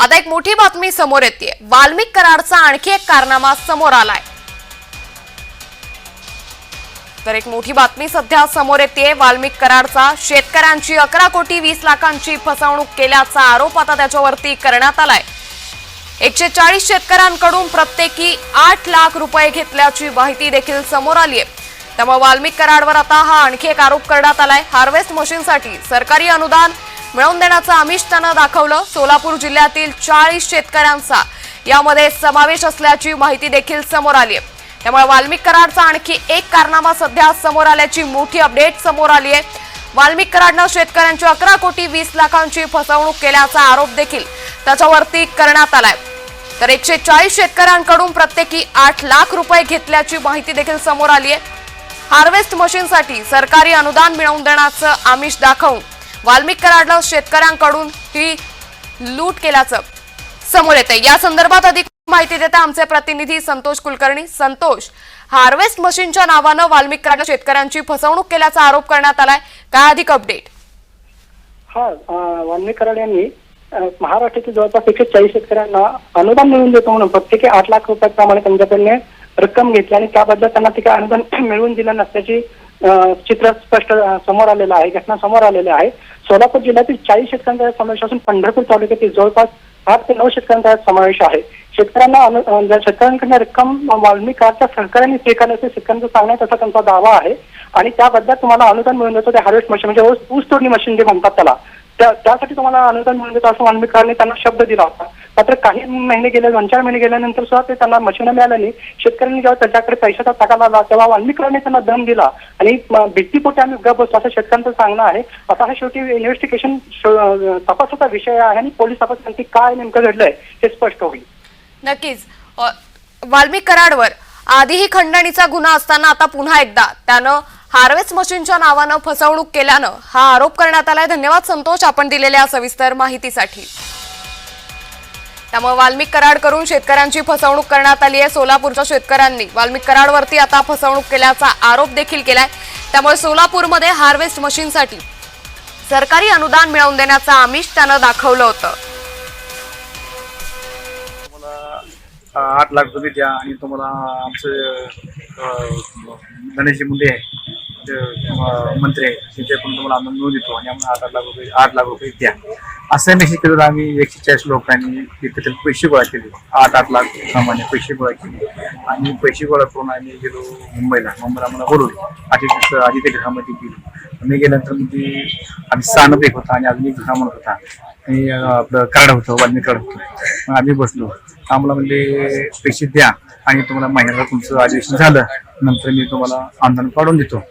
आता एक मोठी बातमी समोर येते. वाल्मिक कराडचा आणखी एक कारनामा समोर आलाय. तर एक मोठी बातमी सध्या समोर येते. वाल्मिक कराडचा शेतकऱ्यांची अकरा कोटी वीस लाखांची फसवणूक केल्याचा आरोप आता त्याच्यावरती करण्यात आलाय. एकशे चाळीस शेतकऱ्यांकडून प्रत्येकी आठ लाख रुपये घेतल्याची माहिती देखील समोर आली आहे. त्यामुळे वाल्मिक कराडवर आता हा आणखी एक आरोप करण्यात आलाय. हार्वेस्ट मशीनसाठी सरकारी अनुदान मिळवून देण्याचं आमिष त्यानं दाखवलं. सोलापूर जिल्ह्यातील चाळीस शेतकऱ्यांचा यामध्ये समावेश असल्याची माहिती देखील समोर आली आहे. त्यामुळे वाल्मिक कराडचा आणखी एक कारनामा सध्या समोर आल्याची मोठी अपडेट समोर आली आहे. वाल्मिक कराडनं शेतकऱ्यांची अकरा कोटी वीस लाखांची फसवणूक केल्याचा आरोप देखील त्याच्यावरती करण्यात आलाय. तर एकशे चाळीस शेतकऱ्यांकडून प्रत्येकी आठ लाख रुपये घेतल्याची माहिती देखील समोर आली आहे. हार्वेस्ट मशीनसाठी सरकारी अनुदान मिळवून देण्याचं आमिष दाखवून वाल्मिक कराडला शेतकऱ्यांकडून ही लूट केल्याचं समोर येते या संदर्भात अधिक माहिती देता आमचे प्रतिनिधी संतोष कुलकर्णी. संतोष हार्वेस्ट मशीनच्या नावानं वाल्मिक कराडला शेतकऱ्यांची फसवणूक केल्याचा आरोप करण्यात आलाय. काय अधिक अपडेट? हा वाल्मिक कराड यांनी महाराष्ट्रातील जवळपास एकशे चाळीस शेतकऱ्यांना अनुदान मिळवून देतो म्हणून प्रत्येकी आठ लाख रुपयाप्रमाणे त्यांच्याकडने रक्कम घेतली आणि त्याबद्दल त्यांना ते अनुदान मिळवून दिलं नसल्याची चित्र स्पष्ट समोर आलेलं आहे घटना समोर आलेल्या आहे सोलापूर जिल्ह्यातील चाळीस शेतकऱ्यांचा समावेश असून पंढरपूर तालुक्यातील जवळपास आठ ते नऊ शेतकऱ्यांचा समावेश आहे. शेतकऱ्यांना ज्या शेतकऱ्यांकडनं रक्कम वाल्मी कार्डच्या सरकारने स्वीकारली असे शेतकऱ्यांचं सांगण्यात तसा त्यांचा दावा आहे. आणि त्याबद्दल तुम्हाला अनुदान मिळून देतो ते हार्वेस्ट मशीन म्हणजे ऊस तोडणी मशीन जे म्हणतात त्याला. त्यासाठी तुम्हाला अनुदान मिळून देतो असं वाल्मिक त्यांना शब्द दिला होता. मात्र काही महिने गेले दोन चार महिने गेल्यानंतर सुद्धा ते त्यांना मशीन मिळाल्याने शेतकऱ्यांनी जेव्हा त्याच्याकडे पैशाचा टाका आला तेव्हा वाल्मिकरांनी त्यांना दम दिला. आणि भीतीपोटी आम्ही गप बसतो असं शेतकऱ्यांचं सांगणं आहे. आता हा शेवटी इन्व्हेस्टिगेशन तपासाचा विषय आहे आणि पोलीस तपास काय नेमकं घडलंय हे स्पष्ट होईल. नक्कीच. वाल्मिक कराडवर आधीही खंडणीचा गुन्हा असताना आता पुन्हा एकदा त्यानं हार्वेस्ट मशीनच्या नावानं फसवणूक केल्यानं हा आरोप करण्यात आलाय. धन्यवाद संतोष आपण दिलेल्या सविस्तर माहितीसाठी. त्यामुळे वाल्मिक कराड करून शेतकऱ्यांची फसवणूक करण्यात आली आहे. सोलापूरच्या शेतकऱ्यांनी वाल्मिक कराडवरती आता फसवणूक केल्याचा आरोप देखील केलाय. त्यामुळे सोलापूरमध्ये हार्वेस्ट मशीनसाठी सरकारी अनुदान मिळवून देण्याचं आमिष त्यानं दाखवलं होतं. आठ लाख रुपये द्या आणि तुम्हाला आमचे गणेशजी मुंडे आहे मंत्री आहे त्यांच्याकडून तुम्हाला आम्ही मिळून देतो आणि आम्हाला आठ आठ लाख रुपये आठ लाख रुपये द्या. असं मेसेज केलं आम्ही एकशे चाळीस लोकांनी एकत्र पैसे गोळा केले. आठ आठ लाख प्रमाणे पैसे गोळा केले. आणि पैसे गोळा करून आम्ही गेलो मुंबईला. मुंबईला आम्हाला बोलवले. आधी तिथं आधी ते घरामध्ये गेलो. मी गेल्यानंतर म्हणजे आम्ही सानप एक होता आणि अजून एक घरा म्हणत होता. आणि आपलं कार्ड होतं वाल्मी कार्ड होतं. मग आम्ही बसलो. आम्हाला म्हणजे पैसे द्या आणि तुम्हाला महिन्याला तुमचं अधिवेशन झालं. नंतर मी तुम्हाला आमदान काढून देतो.